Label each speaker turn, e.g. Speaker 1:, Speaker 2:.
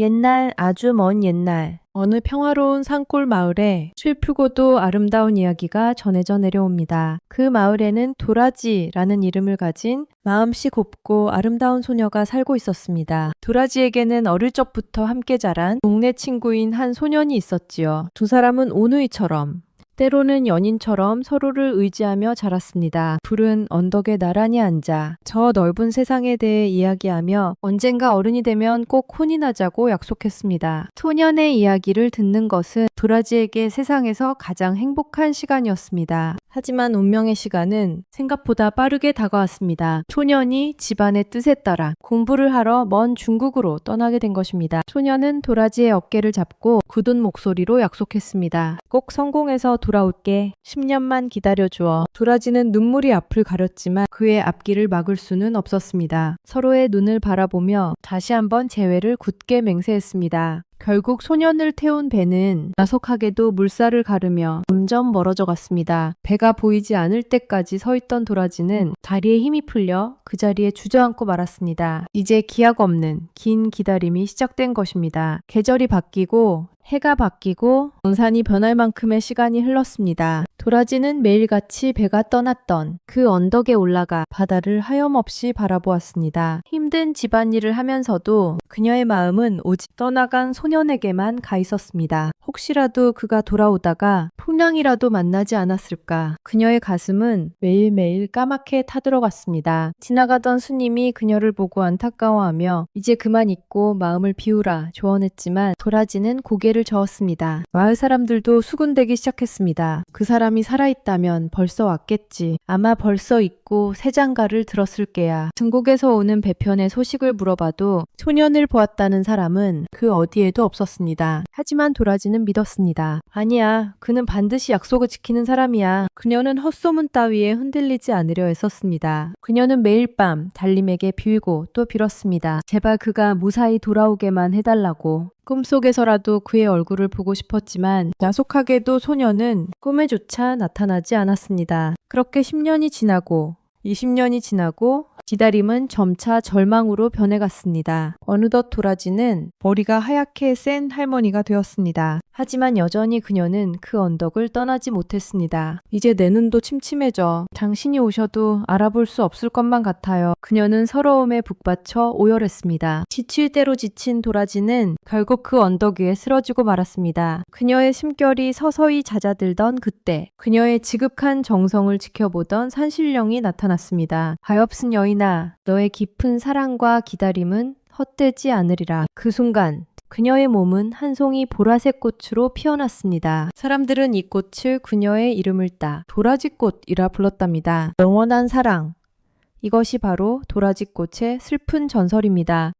Speaker 1: 옛날 아주 먼 옛날 어느 평화로운 산골 마을에 슬프고도 아름다운 이야기가 전해져 내려옵니다. 그 마을에는 도라지라는 이름을 가진 마음씨 곱고 아름다운 소녀가 살고 있었습니다. 도라지에게는 어릴 적부터 함께 자란 동네 친구인 한 소년이 있었지요. 두 사람은 오누이처럼 때로는 연인처럼 서로를 의지하며 자랐습니다. 둘은 언덕에 나란히 앉아 저 넓은 세상에 대해 이야기하며 언젠가 어른이 되면 꼭 혼인하자고 약속했습니다. 소년의 이야기를 듣는 것은 도라지에게 세상에서 가장 행복한 시간이었습니다. 하지만 운명의 시간은 생각보다 빠르게 다가왔습니다. 소년이 집안의 뜻에 따라 공부를 하러 먼 중국으로 떠나게 된 것입니다. 소년은 도라지의 어깨를 잡고 굳은 목소리로 약속했습니다. 꼭 성공해서 돌아올게. 10년만 기다려주어. 도라지는 눈물이 앞을 가렸지만 그의 앞길을 막을 수는 없었습니다. 서로의 눈을 바라보며 다시 한번 재회를 굳게 맹세했습니다. 결국 소년을 태운 배는 야속하게도 물살을 가르며 점점 멀어져 갔습니다. 배가 보이지 않을 때까지 서 있던 도라지는 다리에 힘이 풀려 그 자리에 주저앉고 말았습니다. 이제 기약 없는 긴 기다림이 시작된 것입니다. 계절이 바뀌고 해가 바뀌고 정산이 변할 만큼의 시간이 흘렀습니다. 도라지는 매일같이 배가 떠났던 그 언덕에 올라가 바다를 하염없이 바라보았습니다. 힘든 집안일을 하면서도 그녀의 마음은 오직 떠나간 소년에게만 가 있었습니다. 혹시라도 그가 돌아오다가 풍랑이라도 만나지 않았을까. 그녀의 가슴은 매일매일 까맣게 타들어갔습니다. 지나가던 스님이 그녀를 보고 안타까워하며 이제 그만 잊고 마음을 비우라 조언했지만 도라지는 고개 를 저었습니다. 마을 사람들도 수군대기 시작했습니다. 그 사람이 살아있다면 벌써 왔겠지. 아마 벌써 있고 새 장가를 들었을 게야. 중국에서 오는 배편의 소식을 물어봐도 소년을 보았다는 사람은 그 어디에도 없었습니다. 하지만 도라지는 믿었습니다. 아니야, 그는 반드시 약속을 지키는 사람이야. 그녀는 헛소문 따위에 흔들리지 않으려 애썼습니다. 그녀는 매일 밤 달림에게 빌고 또 빌었습니다. 제발 그가 무사히 돌아오게만 해달라고. 꿈속에서라도 그의 얼굴을 보고 싶었지만 야속하게도 소녀는 꿈에조차 나타나지 않았습니다. 그렇게 10년이 지나고 20년이 지나고 기다림은 점차 절망으로 변해갔습니다. 어느덧 도라지는 머리가 하얗게 센 할머니가 되었습니다. 하지만 여전히 그녀는 그 언덕을 떠나지 못했습니다. 이제 내 눈도 침침해져 당신이 오셔도 알아볼 수 없을 것만 같아요. 그녀는 서러움에 북받쳐 오열했습니다. 지칠 대로 지친 도라지는 결국 그 언덕 위에 쓰러지고 말았습니다. 그녀의 숨결이 서서히 잦아들던 그때 그녀의 지극한 정성을 지켜보던 산신령이 나타났습니다. 가엾은 여인 아, 너의 깊은 사랑과 기다림은 헛되지 않으리라. 그 순간 그녀의 몸은 한 송이 보라색 꽃으로 피어났습니다. 사람들은 이 꽃을 그녀의 이름을 따 도라지꽃이라 불렀답니다. 영원한 사랑. 이것이 바로 도라지꽃의 슬픈 전설입니다.